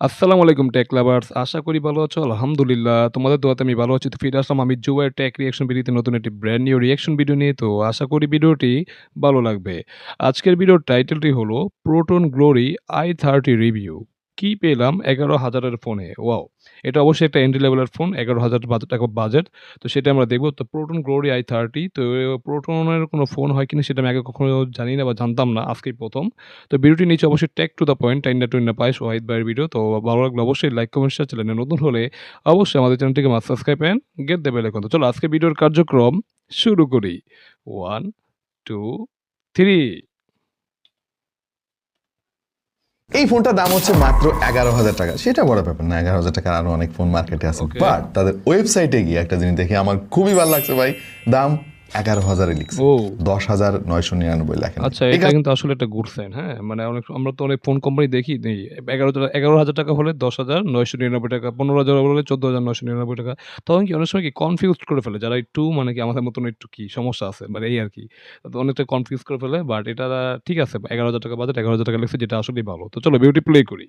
আসসালামু আলাইকুম take lovers. আশা করি ভালো আছো। আলহামদুলিল্লাহ, তোমাদের দোয়াতে আমি ভালো আছি। তো ফিরে আসলাম আমি জুয়ার টেক রিয়াকশন ভিডিওতে নতুন একটি ব্র্যান্ড নিউ রিয়াকশন ভিডিও নিয়ে। তো আশা করি ভিডিওটি ভালো লাগবে। আজকের ভিডিওর টাইটেলটি হলো প্রোটন গ্লোরি i30 রিভিউ। কি পেলাম এগারো হাজারের ফোনে। ওয়াও! এটা অবশ্যই একটা এন্ট্রি লেভেলের ফোন। ১১,০০০ বাজে টাকা বাজেট। তো সেটা আমরা দেখব তো প্রোটন গ্লোরি i30 তো প্রোটনের কোনো ফোন হয় কিনা সেটা আমি আগে কখনো জানি না বা জানতাম না। আজকেই প্রথম তো ভিডিওটির নিচে অবশ্যই টেক টু দ্য পয়েন্ট টাইন্না টুইন্না পায়েস ওয়াহিদ ভাইয়ের ভিডিও। তো ভালো লাগলে অবশ্যই লাইক, কমেন্ট, শেয়ার চ্যানেলে নতুন হলে অবশ্যই আমাদের চ্যানেলটিকে must subscribe and get the bell তো চলো আজকে ভিডিওর কার্যক্রম শুরু করি। 1, 2, 3 এই ফোনটার দাম হচ্ছে মাত্র এগারো হাজার টাকা। সেটা বড় ব্যাপার না এগারো হাজার টাকার আরও অনেক ফোন মার্কেটে আছে. বাট তাদের ওয়েবসাইটে গিয়ে একটা জিনিস দেখে আমার খুবই ভালো লাগছে ভাই। দাম এগারো হাজারে লিখছে। ও। দশ হাজার নয়শো নিরানব্বই লেখেন। আচ্ছা এটা কিন্তু আসলে একটা গুড সাইন হ্যাঁ? মানে অনেক আমরা তো অনেক ফোন কোম্পানি দেখি এগারো এগারো হাজার টাকা হলে দশ হাজার নয়শো নিরানব্বই টাকা পনেরো হাজার হলে চোদ্দ হাজার নয়শো নিরানব্বই টাকা। তখন কি অনেক সময় কি কনফিউজ করে ফেলে যারা একটু মানে কি আমাদের মতন একটু কি সমস্যা আছে মানে এই আর কি। তো অনেকটা কনফিউজ করে ফেলে বাট এটা ঠিক আছে এগারো হাজার টাকা বাজেট এগারো হাজার টাকা লিখছে যেটা আসলেই ভালো। তো চলো বিউটি প্লে করি।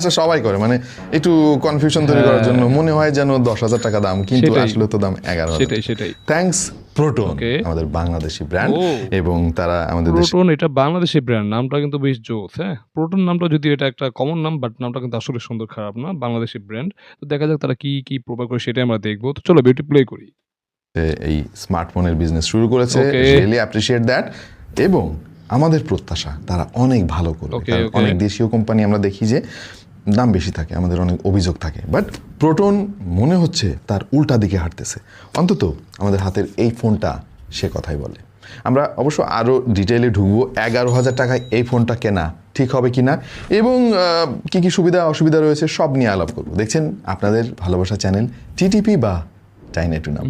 সবাই করে মানে একটু কনফিউশন তৈরি করার হ্যাঁ। জন্য মনে হয় যেন দশ হাজার টাকা দাম কিন্তু আসলে তো দাম এগারো সেটাই সেটাই। থ্যাংকস প্রোটন আমাদের বাংলাদেশি ব্র্যান্ড এবং তারা আমাদের প্রোটন এটা বাংলাদেশি ব্র্যান্ড নামটা কিন্তু বেশ জোস হ্যাঁ? প্রোটন নামটা যদি এটা একটা কমন নাম বাট নামটা কিন্তু আসলে সুন্দর খারাপ না বাংলাদেশি ব্র্যান্ড তো দেখা যাক তারা কি কি প্রোভাইড করে সেটাই আমরা দেখব। তো চলো বিউটি প্লে করি। এই স্মার্টফোনের বিজনেস শুরু করেছে. রিয়েলি অ্যাপ্রিসিয়েট দ্যাট এবং আমাদের প্রত্যাশা তারা অনেক ভালো করবে। অনেক দেশীয় কোম্পানি আমরা দেখি যে দাম বেশি থাকে, আমাদের অনেক অভিযোগ থাকে। বাট প্রোটন মনে হচ্ছে তার উল্টা দিকে হাঁটতেছে। অন্তত আমাদের হাতের এই ফোনটা সে কথাই বলে। আমরা অবশ্য আরও ডিটেলে ঢুকবো, এগারো হাজার টাকায় এই ফোনটা কেনা ঠিক হবে কি না এবং কী কি সুবিধা অসুবিধা রয়েছে সব নিয়ে আলাপ করব। দেখছেন আপনাদের ভালোবাসা চ্যানেল টিটিপি বা চাইনা টু না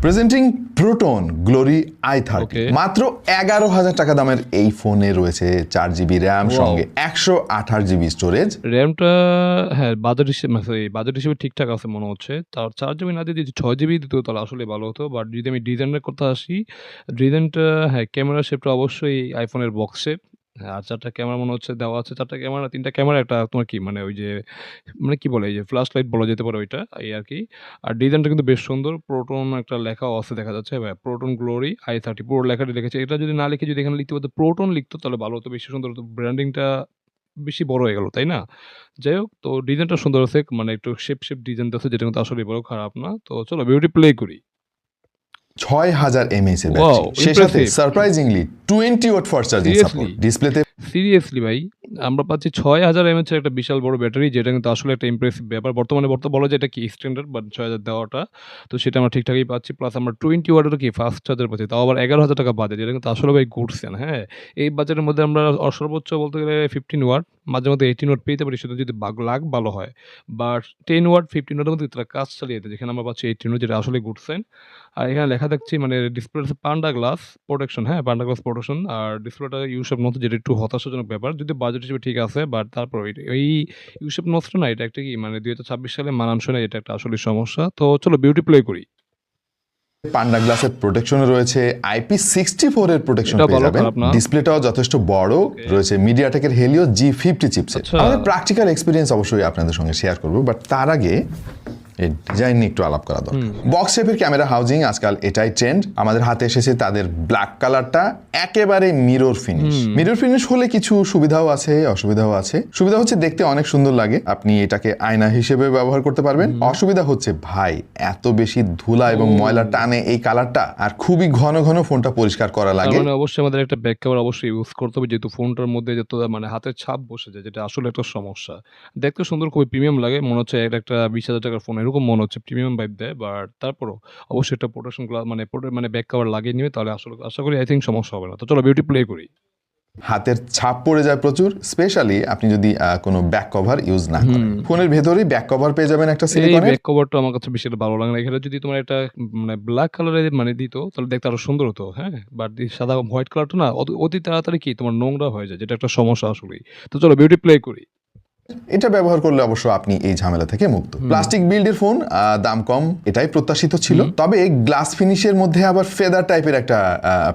presenting Proton Glory I thirty মাত্র এগারো হাজার টাকা দামের এই ফোনে রয়েছে চার জিবি র্যাম সঙ্গে একশো আঠাশ জিবি স্টোরেজ র্যামটা হ্যাঁ বাজেট হিসেবে বাজেট হিসেবে ঠিকঠাক আছে মনে হচ্ছে। তার চার জিবি না দিয়ে যদি ছয় জিবি দিত তাহলে আসলে ভালো হতো। বাট যদি আমি ডিজাইনের কথা আসি ডিজাইনটা হ্যাঁ ক্যামেরা শেপটা অবশ্যই আইফোনের বক্স শেপ হ্যাঁ আর চারটা ক্যামেরা মনে হচ্ছে দেওয়া আছে। চারটা ক্যামেরা তিনটা ক্যামেরা একটা তোমার কি মানে ওই যে মানে কি বলে এই যে ফ্ল্যাশ লাইট বলা যেতে পারে ওইটা এই আর কি। আর ডিজাইনটা কিন্তু বেশ সুন্দর প্রোটন একটা লেখাও আছে দেখা যাচ্ছে। প্রোটন গ্লোরি আই থার্টি পুরো লেখাটি লিখেছে এটা যদি না লিখে যদি এখানে লিখতে পারতো প্রোটন লিখতো তাহলে ভালো হতো বেশি সুন্দর হতো। ব্র্যান্ডিংটা বেশি বড় হয়ে গেল তাই না? যাই হোক তো ডিজাইনটা সুন্দর আছে মানে একটু শেপ শেপ ডিজাইন আছে যেটা কিন্তু আসলে বড় খারাপ না। তো চলো বিউটি প্লে করি। ছয় হাজার এমএএস এর ব্যাটারি সেই সাথে. Surprisingly twenty watt fast charging support ডিসপ্লেতে সিরিয়াসলি ভাই? আমরা পাচ্ছি ছয় হাজার এমএচ একটা বিশাল বড় ব্যাটারি যেটা কিন্তু আসলে একটা ইমপ্রেসিভ ব্যাপার। বর্তমানে বর্তমান বলা যায় এটা কি স্ট্যান্ডার্ড বাট ছয় হাজার দেওয়াটা। তো সেটা আমরা ঠিকঠাকই পাচ্ছি প্লাস আমরা টোয়েন্টি ওয়াটের কি ফাস্ট চার্জার পাচ্ছি তাও আবার এগারো হাজার টাকা বাজেট যেটা কিন্তু আসলে ভাই ঘুরছেন হ্যাঁ? এই বাজেটের মধ্যে আমরা সর্বোচ্চ বলতে গেলে ফিফটিন ওয়াট মাঝে মধ্যে এইটিন ওয়াট পেতে পারি সেটা যদি লাখ ভালো হয়। বা টেন ওয়াট ফিফটিন ওয়াটের মধ্যে তারা কাজ চালিয়ে দেয় যেখানে আমরা পাচ্ছি এইটিন ওয়াট যেটা আসলে ঘুরছেন আর এখানে লেখা দেখছি মানে ডিসপ্লে পান্ডা গ্লাস প্রোটেকশন হ্যাঁ? পান্ডা গ্লাস প্রোটেকশন আর ডিসপ্লেটা ইউসেপ নথ যেটা একটু হতাশাজনক ব্যাপার যদি বাজেট হিসেবে ঠিক আছে বাট তারপর ওই- এই ইউসেপ নথটা না এটা একটা কি মানে দুই হাজার ছাব্বিশ সালে মানানসই না এটা একটা আসলে সমস্যা। তো চলো বিউটি প্লে করি। পান্ডা গ্লাসের প্রোটেকশনে রয়েছে আইপি সিক্সটি ফোর এর প্রোটেকশন পেয়ে যাবেন। ডিসপ্লেটাও যথেষ্ট বড় রয়েছে মিডিয়াটেকের হেলিও জি ফিফটি চিপসেট। আমাদের প্র্যাকটিক্যাল এক্সপিরিয়েন্স অবশ্যই আপনাদের সঙ্গে শেয়ার করব বাট তার আগে এই ডিজাইন নিয়ে একটু আলাপ করা দরকার। বক্স শেপের ক্যামেরা হাউজিং আজকাল এটাই ট্রেন্ড আমাদের হাতে এসেছে তাদের ব্ল্যাক কালারটা একেবারে মিরর ফিনিশ মিরর ফিনিশ হলে কিছু সুবিধাও আছে অসুবিধাও আছে। সুবিধা হচ্ছে দেখতে অনেক সুন্দর লাগে। আপনি এটাকে আয়না হিসেবে ব্যবহার করতে পারবেন। অসুবিধা হচ্ছে ভাই এত বেশি ধুলা এবং ময়লা টানে এই কালারটা আর খুবই ঘন ঘন ফোনটা পরিষ্কার করা লাগে। মানে অবশ্যই আমাদের একটা ব্যাক কভার অবশ্যই ইউজ করতে হবে। যেহেতু ফোনটার মধ্যে যত মানে হাতের ছাপ বসে যায় যেটা আসলে একটা সমস্যা। দেখতে সুন্দর খুবই প্রিমিয়াম লাগে। মনে হচ্ছে এটা একটা বিশ হাজার টাকার ফোন এরকম মনে হচ্ছে প্রিমিয়াম ভাইব দেয় বাট তারপরও অবশ্যই একটা প্রোটেকশন গ্লাস মানে মানে ব্যাক কভার লাগিয়ে নিবে তাহলে আসলে আশা করি আই থিঙ্ক সমস্যা হবে না। তো চলো বিউটি প্লে করি। হাতের ছাপ পড়ে যায় প্রচুর স্পেশালি আপনি যদি কোনো ব্যাক কভার ইউজ না করেন। ফোনের ভেতরেই ব্যাক কভার পেয়ে যাবেন একটা সিলিকনের ব্যাক কভারটা আমার কাছে বেশি ভালো লাগে না। এখানে যদি তোমার একটা মানে ব্ল্যাক কালারের মানে দিত তাহলে দেখতে আরও সুন্দর হতো হ্যাঁ? বাট সাদা হোয়াইট কালারটা না অত- অতি তাড়াতাড়ি কি তোমার নোংরা হয়ে যায় যেটা একটা সমস্যা আসলেই। তো চলো বিউটি প্লে করি। এটা ব্যবহার করলে অবশ্য আপনি এই ঝামেলা থেকে মুক্ত। প্লাস্টিক বিল্ডের ফোন দাম কম এটাই প্রত্যাশিত ছিল। তবে গ্লাস ফিনিশের মধ্যে আবার ফেদার টাইপের একটা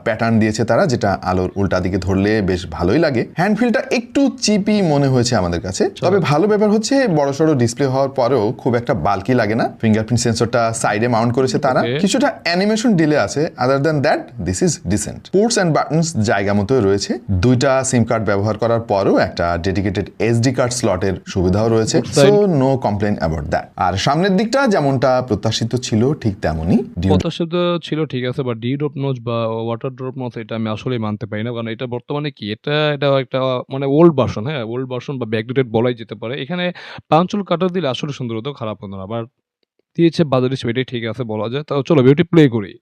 প্যাটার্ন দিয়েছে তারা যেটা আলোর উল্টা দিকে ধরলে বেশ ভালোই লাগে। হ্যান্ডফিলটা একটু চিপি মনে হয়েছে আমাদের কাছে। তবে ভালো ব্যাপার হচ্ছে বড় সড়ো ডিসপ্লে হওয়ার পরেও খুব একটা বালকি লাগে না। ফিঙ্গারপ্রিন্ট সেন্সরটা সাইডে মাউন্ট করেছে তারা। কিছুটা অ্যানিমেশন ডিলে আছে। Other than that this is decent ports and buttons জায়গা মতো রয়েছে। দুইটা সিম কার্ড ব্যবহার করার পরও একটা ডেডিকেটেড এসডি কার্ড স্লটের সুবিধাও রয়েছে। So no complain about that আর সামনের দিকটা যেমনটা প্রত্যাশিত ছিল ঠিক তেমনই প্রত্যাশিত ছিল ঠিক আছে বাট ডি ড্রপ নোজ বা ওয়াটার ড্রপ নোজ এটা আমি আসলে মানতে পারি না কারণ এটা বর্তমানে কি এটা এটা একটা মানে ওল্ড ভার্সন হ্যাঁ ওল্ড ভার্সন বা ব্যাকডেটেড বলাই যেতে পারে। এখানে পাঞ্চল কাটার দিলে আসলে সুন্দর হতো খারাপ হতো না আবার দিয়েছে বাজার হিসেবে এটাই ঠিক আছে বলা যায়। তাও চলো বিউটি প্লে করি।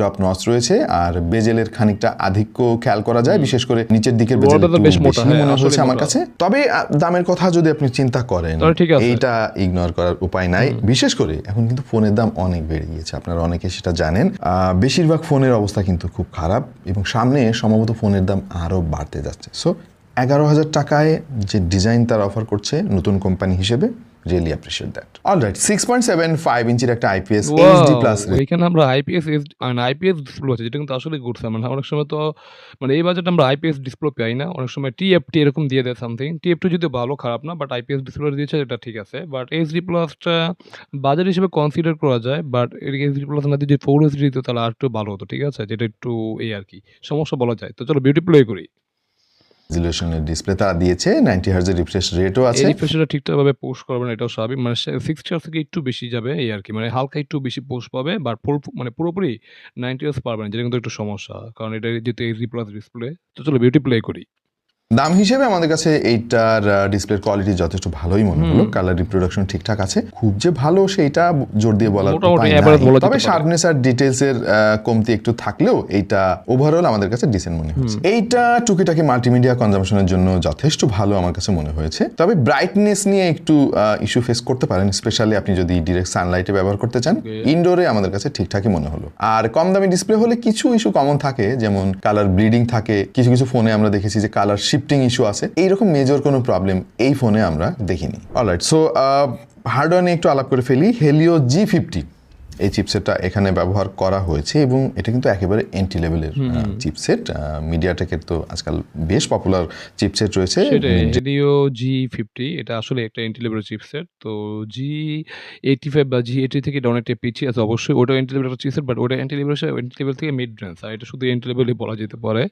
ড্রপ নস রয়েছে আর বেজেলের খানিকটা আধিক্য খেয়াল করা যায় বিশেষ করে নিচের দিকের বেজেল হ্যাঁ, মনে আমার কাছে। তবে দামের কথা যদি আপনি চিন্তা করেন। এইটা ইগনোর করার উপায় নাই। বিশেষ করে এখন কিন্তু ফোনের দাম অনেক বেড়ে গিয়েছে আপনারা অনেকে সেটা জানেন। আহ, বেশিরভাগ ফোনের অবস্থা কিন্তু খুব খারাপ এবং সামনে সম্ভবত ফোনের দাম আরও বাড়তে যাচ্ছে। সো এগারো হাজার টাকায় যে ডিজাইন তার অফার করছে নতুন কোম্পানি হিসেবে really appreciate that alright six point seven five ইঞ্চির একটা আইপিএস এইচডি প্লাস এখানে আমরা আইপিএস মানে আইপিএস ডিসপ্লে আছে যেটা কিন্তু আসলে ঘুরছে মানে অনেক সময় তো মানে এই বাজেট আমরা আইপিএস ডিসপ্লে পাই না। অনেক সময় টিএফটি এরকম দিয়ে দেয় সামথিং টিএফটি যদি ভালো খারাপ না বাট আইপিএস ডিসপ্লে দিয়েছে এটা ঠিক আছে। বাট এইচডি প্লাসটা বাজার হিসেবে কনসিডার করা যায় বাট এর এইচডি প্লাস না দিয়ে ফোর এইচডি দিত তাহলে আর একটু ভালো হতো ঠিক আছে? যেটা একটু এই আর কি। সমস্যা বলা যায়। তো চলো বিউটি প্লে করি। রেজলিউশনের ডিসপ্লে তারা দিয়েছে নাইনটি হার্জের রিফ্রেশ রেটও আছে। এই রিফ্রেশটা ঠিকঠাকভাবে পোস্ট করবে না, এটাও স্বাভাবিক। মানে সিক্সটি হার্স থেকে একটু বেশি যাবে এই আর কি। মানে হালকা একটু বেশি পোস্ট পাবে বা মানে পুরোপুরি নাইনটি হার্জ পারবে না, যেটা কিন্তু একটু সমস্যা। কারণ এটা যেহেতু এইচডি প্লাস ডিসপ্লে তো চলো বিউটি প্লে করি। দাম হিসেবে আমাদের কাছে এইটার ডিসপ্লের কোয়ালিটি যথেষ্ট ভালোই মনে হলো। কালার রিপ্রোডাকশন ঠিকঠাক আছে। খুব যে ভালো সেটা জোর দিয়ে বলার। বলা তবে শার্পনেস আর ডিটেলস এর কমতি একটু থাকলেও এইটা ওভারঅল আমাদের কাছে ডিসেন্ট মনে হয়েছে এইটা টুকিটাকি মাল্টিমিডিয়া কনজামশনের জন্য যথেষ্ট ভালো আমার কাছে মনে হয়েছে। তবে ব্রাইটনেস নিয়ে একটু ইস্যু ফেস করতে পারেন। স্পেশালি আপনি যদি ডিরেক্ট সানলাইটে ব্যবহার করতে চান ইনডোরে আমাদের কাছে ঠিকঠাকই মনে হলো। আর কম দামি ডিসপ্লে হলে কিছু ইস্যু কমন থাকে যেমন কালার ব্লিডিং থাকে। কিছু কিছু ফোনে আমরা দেখেছি যে কালার শিফটিং ইস্যু আছে। এইরকম মেজর কোনো প্রবলেম এই ফোনে আমরা দেখিনি। অলরাইট সো হার্ডওয়্যার নিয়ে একটু আলাপ করে ফেলি। হেলিও জি ফিফটি এই চিপসেটটা এখানে ব্যবহার করা হয়েছে এবং এটা কিন্তু একেবারে এন্ট্রি লেভেলের চিপসেট মিডিয়াটেকের তো আজকাল বেশ পপুলার চিপসেট রয়েছে। হেলিও জি ফিফটি এটা আসলে একটা এন্টি লেভেলের চিপসেট তো জি এইটি ফাইভ বা জি এইটি থেকে অনেকটা পিছিয়ে আছে। অবশ্যই ওটা এন্টি লেভেলের চিপসেট বাট ওটা এন্টি লেভেল এন্টি লেভেল থেকে মিড রেঞ্জ আর এটা শুধু এন্টি লেভেলই বলা যেতে পারে।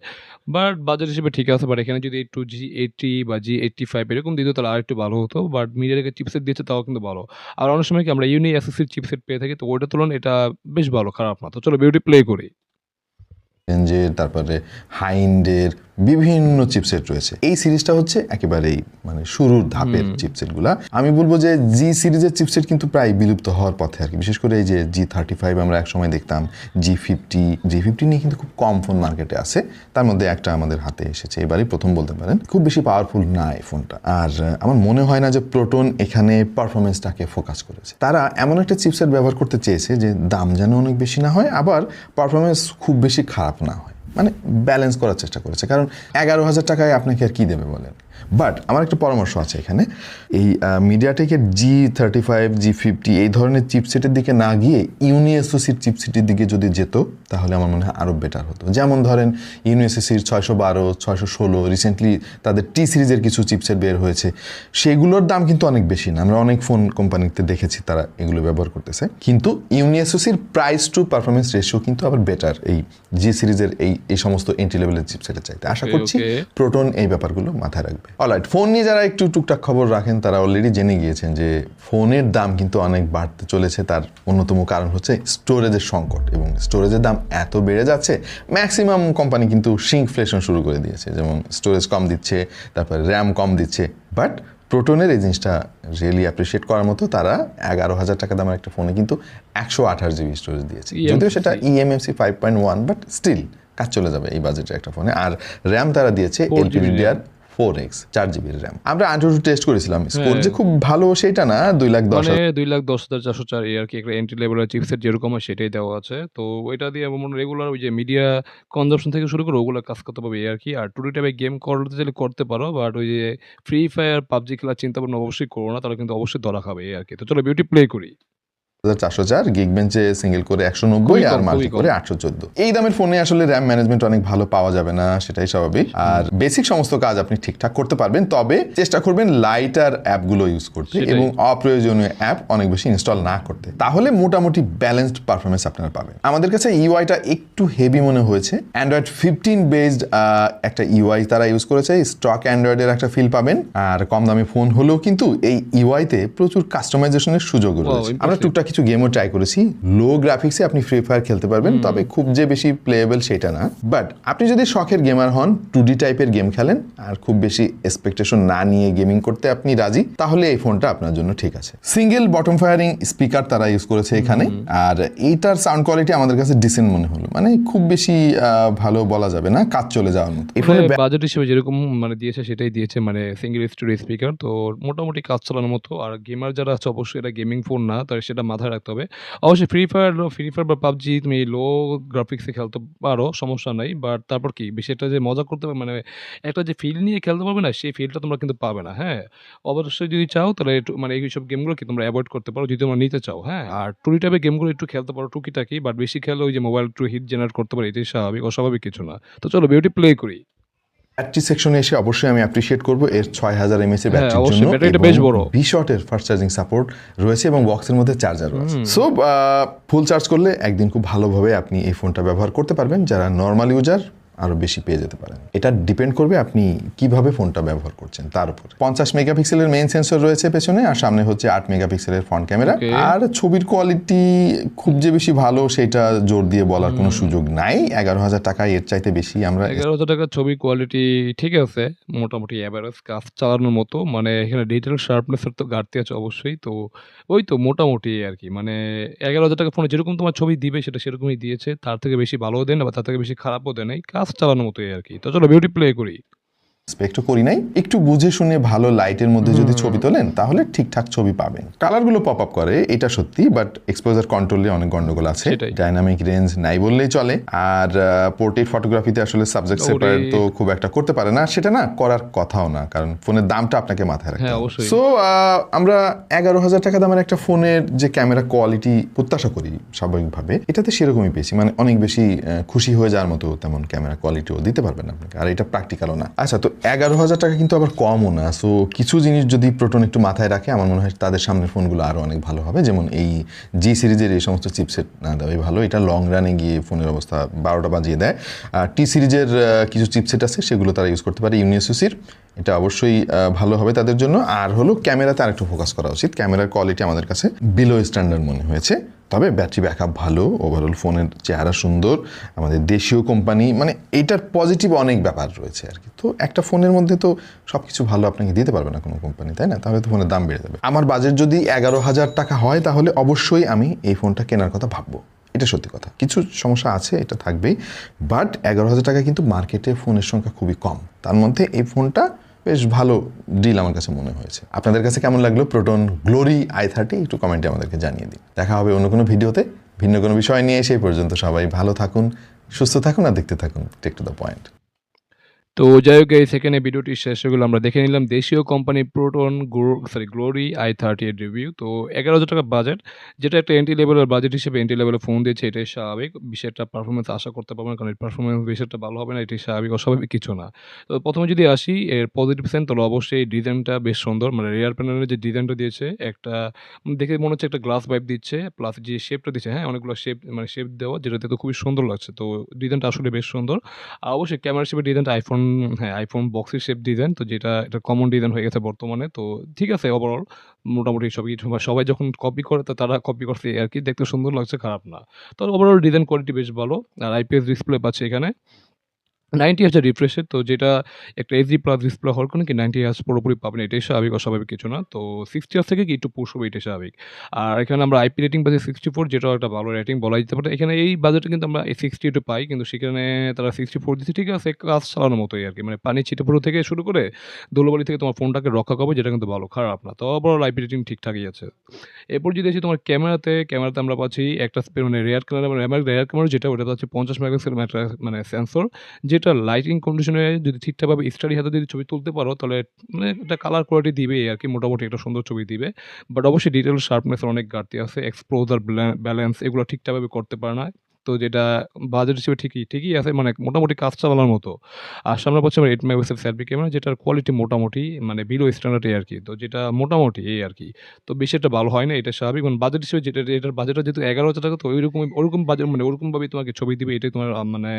বাট বাজার হিসেবে ঠিক আছে বাট এখানে যদি একটু জি এইটি বা জি এইটটি ফাইভ এরকম দিত তাহলে আর একটু ভালো হতো। বাট মিডিয়াটেকের চিপসেট দিয়েছে তাও কিন্তু ভালো। আর অনেক সময় কি আমরা ইউনি এসএসসির চিপসেট পেয়ে থাকি তো ওইটা তুলনায় এটা বেশ ভালো খারাপ না। তো চলো বিউটি প্লে করি। তারপরে হাইন্ডের বিভিন্ন চিপসেট রয়েছে। এই সিরিজটা হচ্ছে একেবারেই মানে শুরুর ধাপের চিপসেটগুলা আমি বলব যে জি সিরিজের চিপসেট কিন্তু প্রায় বিলুপ্ত হওয়ার পথে আর কি বিশেষ করে এই যে জি থার্টি ফাইভ আমরা একসময় দেখতাম জি ফিফটি জি ফিফটি নিয়ে কিন্তু খুব কম ফোন মার্কেটে আছে। তার মধ্যে একটা আমাদের হাতে এসেছে। এবারই প্রথম বলতে পারেন। খুব বেশি পাওয়ারফুল না এই ফোনটা আর আমার মনে হয় না যে প্রোটন এখানে পারফরমেন্সটাকে ফোকাস করেছে। তারা এমন একটা চিপসেট ব্যবহার করতে চেয়েছে যে দাম যেন অনেক বেশি না হয় আবার পারফরমেন্স খুব বেশি খারাপ না হয়। মানে ব্যালেন্স করার চেষ্টা করেছে। কারণ এগারো হাজার টাকায় আপনাকে আর কী দেবে বলেন? বাট আমার একটা পরামর্শ আছে এখানে। এই মিডিয়াটেকের G thirty five G fifty এই ধরনের চিপসেটের দিকে না গিয়ে ইউনিএসওসির চিপসেটের দিকে যদি যেত তাহলে আমার মনে হয় আরও বেটার হতো। যেমন ধরেন ইউনিএসএসির ছয়শো বারো ছয়শো ষোলো রিসেন্টলি তাদের টি সিরিজের কিছু চিপসেট বের হয়েছে। সেগুলোর দাম কিন্তু অনেক বেশি না। আমরা অনেক ফোন কোম্পানিতে দেখেছি তারা এগুলো ব্যবহার করতেছে। কিন্তু ইউনিএসওসির প্রাইস টু পারফরমেন্স রেশিও কিন্তু আবার বেটার এই জি সিরিজের এই এই সমস্ত এন্ট্রি লেভেলের চিপসেটের চাইতে। আশা করছি প্রোটন এই ব্যাপারগুলো মাথায় রাখবে। অলরাইট ফোন নিয়ে যারা একটু টুকটাক খবর রাখেন তারা অলরেডি জেনে গিয়েছেন যে ফোনের দাম কিন্তু অনেক বাড়তে চলেছে। তার অন্যতম কারণ হচ্ছে স্টোরেজের সংকট এবং স্টোরেজের দাম এত বেড়ে যাচ্ছে ম্যাক্সিমাম কোম্পানি কিন্তু শিঙ্কফ্লেশন শুরু করে দিয়েছে। যেমন স্টোরেজ কম দিচ্ছে তারপর র্যাম কম দিচ্ছে। বাট প্রোটনের এই জিনিসটা রিয়েলি অ্যাপ্রিসিয়েট করার মতো তারা এগারো হাজার টাকা দামের একটা ফোনে কিন্তু একশো আঠাশ জিবি স্টোরেজ দিয়েছে। যদিও সেটা eMMC five point one but still কাজ চলে যাবে এই বাজেটের একটা ফোনে আর র্যাম তারা দিয়েছে 4 GB এলপিডিডিআর ফোর এক্স চার জিবির র্যাম। আমরা টেস্ট করেছিলাম। স্কোর হ্যাঁ। যে খুব ভালো সেটা না দুই লাখ দশ মানে দুই লাখ দশ হাজার চারশো চার আর কি একটা এন্ট্রি লেভেলের চিপসেট যেরকম হয় সেটাই দেওয়া আছে। তো ওইটা দিয়ে মনে রেগুলার ওই যে মিডিয়া কনজামশন থেকে শুরু করে ওগুলো কাজ করতে পারবে আর কি। আর টুডি টাইপে গেম করতে চাইলে করতে পারো বাট ওই যে ফ্রি ফায়ার পাবজি খেলার চিন্তা ভাবনা অবশ্যই করো না তাহলে কিন্তু অবশ্যই ধরা খাবে এই আর কি। তো চলো বিউটি প্লে করি। চারশো চার গিগ বেঞ্চে সিঙ্গেল করে একশো নব্বই আর মাল্টি করে আটশো চোদ্দ। এই দামের ফোনে আসলে র্যাম ম্যানেজমেন্ট অনেক ভালো পাওয়া যাবে না সেটাই স্বাভাবিক। আর বেসিক সমস্ত কাজ আপনি ঠিকঠাক করতে পারবেন তবে চেষ্টা করবেন লাইটার অ্যাপগুলো ইউজ করতে এবং অপ্রয়োজনীয় অ্যাপ অনেক বেশি ইনস্টল না করতে। তাহলে মোটামুটি ব্যালেন্সড পারফরমেন্স আপনারা পাবেন। আমাদের কাছে ইউআইটা একটু হেভি মনে হয়েছে। অ্যান্ড্রয়েড ফিফটিন বেসড একটা ইউআই তারা ইউজ করেছে। স্টক অ্যান্ড্রয়েডের একটা ফিল পাবেন। আর কম দামি ফোন হলেও কিন্তু এই ইউআইতে প্রচুর কাস্টমাইজেশনের সুযোগও রয়েছে। আমরা টুকটাক কিছু গেমও ট্রাই করেছি। লো গ্রাফিক্সে আপনি ফ্রি ফায়ার খেলতে পারবেন তবে খুব যে বেশি প্লেয়েবল সেটা না। বাট আপনি যদি শখের গেমার হন টু ডি টাইপের গেম খেলেন আর খুব বেশি এক্সপেকটেশন না নিয়ে গেমিং করতে আপনি রাজি তাহলে এই ফোনটা আপনার জন্য ঠিক আছে। সিঙ্গেল বটম ফায়ারিং স্পিকার তারা ইউজ করেছে এখানে আর এইটার সাউন্ড কোয়ালিটি আমাদের কাছে ডিসেন্ট মনে হলো। মানে খুব বেশি আহ, ভালো বলা যাবে না কাজ চলে যাওয়ার মতো। এই ফোনে বাজেট হিসেবে যেরকম মানে দিয়েছে সেটাই দিয়েছে মানে সিঙ্গেল স্টোরি স্পিকার তো মোটামুটি কাজ চালানোর মতো। আর গেমার যারা আছে অবশ্যই এটা গেমিং ফোন না তাই সেটা মাথায় রাখতে হবে। অবশ্যই ফ্রি ফায়ার ফ্রি ফায়ার বা পাবজি তুমি লো গ্রাফিক্সে খেলতে পারো, সমস্যা নাই। বাট তারপর কি? একটা যে মজা করতে পারবে মানে একটা যে ফিল নিয়ে খেলতে পারবে না, সেই ফিলটা তোমরা কিন্তু পাবে না হ্যাঁ? অবশ্যই যদি চাও, তাহলে একটু মানে এইসব গেমগুলো কি তোমরা অ্যাভয়েড করতে পারো, যদি তোমরা নিতে চাও হ্যাঁ? আর টুরি টাইপের গেমগুলো একটু খেলতে পারো, টুকিটাকি বাট বেশি খেলে ওই যে মোবাইল একটু হিট জেনারেট করতে পারে, এটাই স্বাভাবিক, অস্বাভাবিক কিছু না। তো চলো বিউটি প্লে করি। ব্যাটারি সেকশনে এসে অবশ্যই আমি অ্যাপ্রিশিয়েট করব এর ছয় হাজার এমএস এর ব্যাটারির অবশ্যই, জন্য ব্যাটারিটা বেশ বড়। বি শর্টের ফাস্ট চার্জিং সাপোর্ট রয়েছে এবং বক্সের মধ্যে চার্জার রয়েছে সো ফুল চার্জ করলে একদিন খুব ভালোভাবে আপনি এই ফোনটা ব্যবহার করতে পারবেন। যারা নর্মাল ইউজার আরও বেশি পেয়ে যেতে পারেন। এটা ডিপেন্ড করবে আপনি কীভাবে ফোনটা ব্যবহার করছেন তার উপর। পঞ্চাশ মেগাপিক্সেলের মেইন সেন্সর রয়েছে পেছনে আর সামনে হচ্ছে আট মেগাপিক্সেলের ফ্রন্ট ক্যামেরা আর ছবির কোয়ালিটি খুব যে বেশি ভালো সেটা জোর দিয়ে বলার কোনো সুযোগ নাই। এগারো হাজার টাকায় এর চাইতে বেশি আমরা এগারো হাজার টাকার ছবি কোয়ালিটি ঠিক আছে মোটামুটি অ্যাভারেজ কাজ চালানোর মতো। মানে এখানে ডিজিটাল শার্পনেসের তো ঘাটতি আছে অবশ্যই। তো ওই তো মোটামুটি আর কি। মানে এগারো হাজার টাকা ফোনে যেরকম তোমার ছবি দিবে সেটা সেরকমই দিয়েছে। তার থেকে বেশি ভালোও দেয় না বা তার থেকে বেশি খারাপও দেয় নাই কাজ চালানোর মতোই আর কি তো চলো বিউটি প্লে করি। এক্সপেক্টও করি নাই একটু বুঝে শুনে ভালো লাইটের মধ্যে যদি ছবি তোলেন তাহলে ঠিকঠাক ছবি পাবেন। কালারগুলো পপ আপ করে এটা সত্যি বাট এক্সপোজার কন্ট্রোলে অনেক গন্ডগোল আছে। ডাইনামিক রেঞ্জ নাই বললেই চলে। আর পোর্ট্রেট ফটোগ্রাফিতে আসলে সাবজেক্ট সেপারেট তো খুব একটা করতে পারে না। সেটা না করার কথাও না কারণ ফোনের দামটা আপনাকে মাথায় রাখতে হ্যাঁ। সো আমরা এগারো হাজার টাকা দামের একটা ফোনের যে ক্যামেরা কোয়ালিটি প্রত্যাশা করি স্বাভাবিকভাবে এটাতে সেরকমই পেয়েছি মানে অনেক বেশি খুশি হয়ে যাওয়ার মতো তেমন ক্যামেরা কোয়ালিটিও দিতে পারবেন আপনাকে। আর এটা প্র্যাকটিক্যালও না। আচ্ছা তো এগারো হাজার টাকা কিন্তু আবার কমও না। সো কিছু জিনিস যদি প্রোটন একটু মাথায় রাখে, আমার মনে হয় তাদের সামনের ফোনগুলো আরও অনেক ভালো হবে। যেমন এই জি সিরিজের এই সমস্ত চিপসেট না দেওয়াই ভালো। এটা লং রানে গিয়ে ফোনের অবস্থা বারোটা বাজিয়ে দেয়। আর টি সিরিজের কিছু চিপসেট আছে, সেগুলো তারা ইউজ করতে পারে। ইউনিসিসির এটা অবশ্যই ভালো হবে তাদের জন্য। আর হলো ক্যামেরাতে আরেকটু ফোকাস করা উচিত। ক্যামেরার কোয়ালিটি আমাদের কাছে বিলো স্ট্যান্ডার্ড মনে হয়েছে। তবে ব্যাটারি ব্যাকআপ ভালো ওভারঅল ফোনের চেহারা সুন্দর, আমাদের দেশীয় কোম্পানি মানে এইটার পজিটিভ অনেক ব্যাপার রয়েছে আর কি। তো একটা ফোনের মধ্যে তো সব কিছু ভালো আপনাকে দিতে পারবে না কোনো কোম্পানি তাই না? তাহলে তো ফোনের দাম বেড়ে যাবে। আমার বাজেট যদি এগারো হাজার টাকা হয়, তাহলে অবশ্যই আমি এই ফোনটা কেনার কথা ভাববো। এটা সত্যি কথা। কিছু সমস্যা আছে, এটা থাকবেই। বাট এগারো হাজার টাকা কিন্তু মার্কেটে ফোনের সংখ্যা খুবই কম। তার মধ্যে এই ফোনটা বেশ ভালো ডিল আমার কাছে মনে হয়েছে। আপনাদের কাছে কেমন লাগল প্রোটন গ্লোরি আই থার্টি একটু কমেন্টে আমাদেরকে জানিয়ে দিন। দেখা হবে অন্য কোনো ভিডিওতে ভিন্ন কোনো বিষয় নিয়ে সেই পর্যন্ত সবাই ভালো থাকুন, সুস্থ থাকুন আর দেখতে থাকুন টেক টু দ্য পয়েন্ট তো যাই হোক, এই সেকেন্ডে ভিডিওটি শেষ হয়ে গেলো। আমরা দেখে নিলাম দেশীয় company Proton sorry Glory I thirty এর রিভিউ তো এগারো হাজার টাকা বাজেট যেটা একটা এন্ট্রি লেভেলের বাজেট হিসেবে এন্ট্রি লেভেলের ফোন দিয়েছে, এটাই স্বাভাবিক। বিষয়টা পারফরমেন্স আশা করতে পারব না, কারণ এর পারফরমেন্স বিষয়টা ভালো হবে না, এটাই স্বাভাবিক, অস্বাভাবিক কিছু না। তো প্রথমে যদি আসি, এর পজিটিভ সেন তাহলে অবশ্যই এই ডিজাইনটা বেশ সুন্দর। মানে রেয়ার প্যানেলের যে ডিজাইনটা দিয়েছে, একটা দেখে মনে হচ্ছে একটা গ্লাস পাইপ দিচ্ছে প্লাস যে শেপটা দিচ্ছে হ্যাঁ অনেকগুলো শেপ মানে শেপ দেওয়া যেটাতে তো খুবই সুন্দর লাগছে। তো ডিজাইনটা আসলে বেশ সুন্দর। আর অবশ্যই ক্যামেরা শেপের ডিজাইনটা আইফোন হ্যাঁ আইফোন বক্সের শেপ ডিজাইন তো যেটা, এটা কমন ডিজাইন হয়ে গেছে বর্তমানে, তো ঠিক আছে ওভারঅল মোটামুটি সব কিছু সবাই যখন কপি করে, তো তারা কপি করছে, আর কি দেখতে সুন্দর লাগছে, খারাপ না। তো ওভারঅল ডিজাইন কোয়ালিটি বেশ ভালো, আর আইপিএস ডিসপ্লে পাচ্ছে এখানে। 90 হার্টজের রিফ্রেশের তো যেটা একটা এইচডি প্লাস ডিসপ্লে হওয়ার কারণে কি 90 হার্টজ পুরোপুরি পাবেন এটাই স্বাভাবিক অস্বাভাবিক কিছু না। তো 60 হার্টজ থেকে কি একটু পুশ হবে এটাই স্বাভাবিক। আর এখানে আমরা আইপি রেটিং পাচ্ছি 64 যেটাও একটা ভালো রেটিং বলা যেতে পারে। এখানে এই বাজেটে কিন্তু আমরা 68 ও পাই কিন্তু সেখানে তারা 64 দিচ্ছে ঠিক আছে কাজ চালানোর মতোই আর কি মানে পানি ছিটেফোঁটা থেকে শুরু করে ধুলোবালি থেকে তোমার ফোনটাকে রক্ষা করবে যেটা কিন্তু ভালো, খারাপ না। তো ওভারঅল আইপি রেটিং ঠিকঠাকই আছে। এরপর যদি আসি তোমার ক্যামেরাতে, ক্যামেরাতে আমরা পাচ্ছি একটা মানে রেয়ার ক্যামেরা মানে রেয়ার ক্যামেরা যেটা ওটা পাচ্ছি 50 মেগাপিক্সেল একটা মানে সেন্সর যেটা লাইটিং কন্ডিশনে যদি ঠিকঠাকভাবে স্টাডি হাতে যদি ছবি তুলতে পারো, তাহলে মানে একটা কালার কোয়ালিটি দিবে আর কি মোটামুটি একটা সুন্দর ছবি দিবে। বাট অবশ্যই ডিটেল শার্পনেসের অনেক ঘাটতি আছে। এক্সপোজার ব্যালেন্স এগুলো ঠিকঠাকভাবে করতে পারে না। তো যেটা বাজেট হিসেবে ঠিকই, ঠিকই আছে মানে মোটামুটি কাজ চালানোর মতো। আর সামনে পাচ্ছি আমরা 8 মেগাপিক্সেল সেলফি ক্যামেরা যেটার কোয়ালিটি মোটামুটি মানে বিলো স্ট্যান্ডার্ড আর কি তো যেটা মোটামুটি এই আর কি তো বেশি একটা ভালো হয় না এটা স্বাভাবিক। মানে বাজেট হিসেবে যেটা এটার বাজেটটা যেহেতু ৳১১,০০০ তো ওইরকম ওরকম বাজেট মানে ওরকমভাবেই তোমাকে ছবি দিবে এটাই তোমার মানে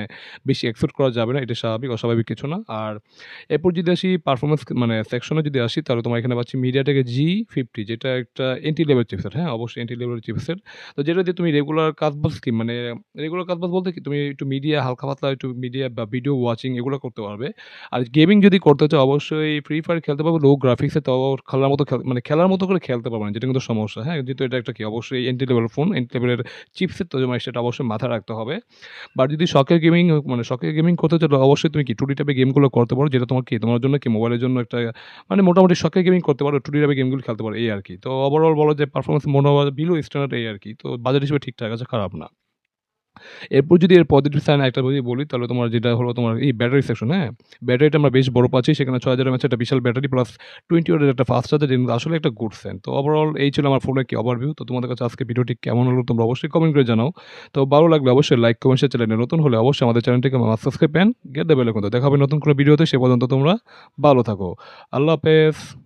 বেশি এক্সপেক্ট করা যাবে না। এটা স্বাভাবিক, অস্বাভাবিক কিছু না। আর এরপর যদি আসি পারফরমেন্স মানে সেকশনে যদি আসি তাহলে তোমার এখানে পাচ্ছি মিডিয়াটেকে জি ফিফটি যেটা একটা এন্ট্রি লেভেল চিপসেট হ্যাঁ? অবশ্যই এন্ট্রি লেভেলের চিপসেট। তো যেটা দিয়ে তুমি রেগুলার কাজ বলছি মানে রেগুলার কাজবাজ বলতে কি তুমি একটু মিডিয়া হালকা পাতলা একটু মিডিয়া বা ভিডিও ওয়াচিং এগুলো করতে পারবে। আর গেমিং যদি করতে চাও অবশ্যই ফ্রি ফায়ার খেলতে পারবে লো গ্রাফিক্সে তাও খেলার মতো মানে খেলার মতো করে খেলতে পারবে না যেটা কিন্তু সমস্যা হ্যাঁ? যেহেতু এটা একটা কি অবশ্যই এন্ট্রি লেভেল ফোন, এন্ট্রি লেভেলের চিপসের তো মানে সেটা অবশ্যই মাথায় রাখতে হবে। বাট যদি শখের গেমিং মানে শখের গেমিং করতে চাও অবশ্যই তুমি কি 2D টাইপের গেমগুলো করতে পারো যেটা তোমার কি তোমার জন্য কি মোবাইলের জন্য একটা মানে মোটামুটি শখের গেমিং করতে পারো 2D টাইপের গেমগুলো খেলতে পারো এই আর কি তো ওভারঅল বলো যে পারফরম্যান্স মনে হয় বিলো স্ট্যান্ডার্ড এই আর কি তো বাজেট হিসেবে ঠিকঠাক আছে, খারাপ না। এরপর যদি এর পজিটিভ সাইড একটা যদি বলি তাহলে তোমার যেটা হলো তোমার এই ব্যাটারি সেকশন হ্যাঁ? ব্যাটারিটা আমরা বেশ বড় পাচ্ছি সেখানে ৬০০০ এমএএইচ একটা বিশাল ব্যাটারি প্লাস 20 ওয়াটের একটা ফাস্ট চার্জার যেটা আসলে একটা গুড সাইন। তো ওভারঅল এই ছিল আমার ফোনের কি ওভারভিউ। তো তোমাদের কাছে আজকে ভিডিওটি কেমন হলো তোমরা অবশ্যই কমেন্ট করে জানাও। তো ভালো লাগলে অবশ্যই লাইক, কমেন্ট, শেয়ার চ্যানেলে নতুন হলে অবশ্যই আমাদের চ্যানেলটিকে আমার সাবস্ক্রাইব অ্যান্ড গেট দেবে। দেখা হবে নতুন কোনো ভিডিওতে সে পর্যন্ত তোমরা ভালো থাকো। আল্লাহ হাফেজ।